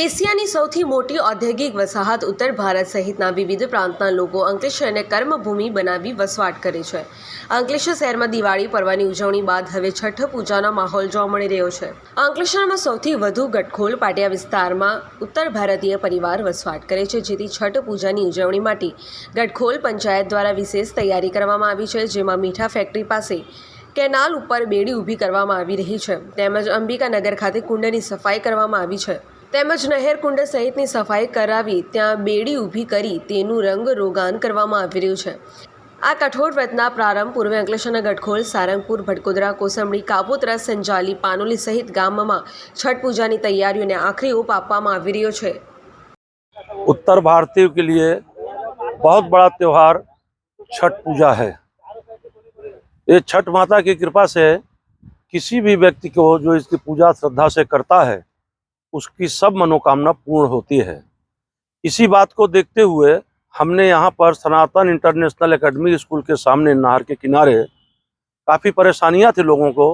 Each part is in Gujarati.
એશિયાની સૌથી મોટી ઔદ્યોગિક વસાહત ઉત્તર ભારત સહિતના વિવિધ પ્રાંતના લોકો અંકલેશ્વરને કર્મભૂમિ બનાવી વસવાટ કરે છે અંકલેશ્વર શહેરમાં દિવાળી પર્વની ઉજવણી બાદ હવે છઠ્ઠ પૂજાનો માહોલ જોવા મળી રહ્યો છે અંકલેશ્વરમાં સૌથી વધુ ગટખોલ પાટિયા વિસ્તારમાં ઉત્તર ભારતીય પરિવાર વસવાટ કરે છે જેથી છઠ પૂજાની ઉજવણી માટે ગટખોલ પંચાયત દ્વારા વિશેષ તૈયારી કરવામાં આવી છે જેમાં મીઠા ફેક્ટરી પાસે કેનાલ ઉપર બેડી ઊભી કરવામાં આવી રહી છે તેમજ અંબિકાનગર ખાતે કુંડની સફાઈ કરવામાં આવી છે તેમજ નહેર કુંડ સહિતની સફાઈ કરાવી ત્યાં બેડી ઊભી કરી તેનું રંગરોગાન કરવામાં આવી રહ્યું છે આ કઠોરવતના પ્રારમ પૂર્વ એંગલેશના ઘટખોલ સારંગપુર ભડકોદરા કોસમડી કાપોત્રા સંજાલી પાનોલી સહિત ગામમાં છટ પૂજાની તૈયારીઓ ને આખરી ઓપ આપવામાં આવી રહ્યો છે ઉત્તર ભારતીયો કે લિયે બહોત બડા તહેવાર છટ પૂજા હૈ એ છટ માતા કે કૃપા સે કિસી ભી વ્યક્તિ કો જો ઇસકી પૂજા શ્રદ્ધા સે કરતા હૈ उसकी सब मनोकामना पूर्ण होती है इसी बात को देखते हुए हमने यहाँ पर सनातन इंटरनेशनल एकेडमी स्कूल के सामने नहर के किनारे काफ़ी परेशानियाँ थी लोगों को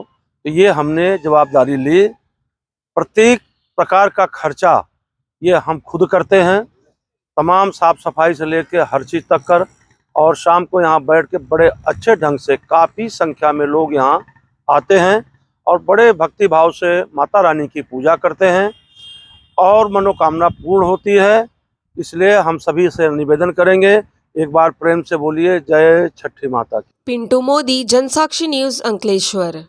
तो ये हमने जवाबदारी ली प्रत्येक प्रकार का खर्चा ये हम खुद करते हैं तमाम साफ सफाई से लेकर हर चीज़ तक कर और शाम को यहाँ बैठ के बड़े अच्छे ढंग से काफ़ी संख्या में लोग यहाँ आते हैं और बड़े भक्ति भाव से माता रानी की पूजा करते हैं और मनोकामना पूर्ण होती है इसलिए हम सभी से निवेदन करेंगे एक बार प्रेम से बोलिए जय छठी माता की पिंटू मोदी जनसाक्षी न्यूज अंकलेश्वर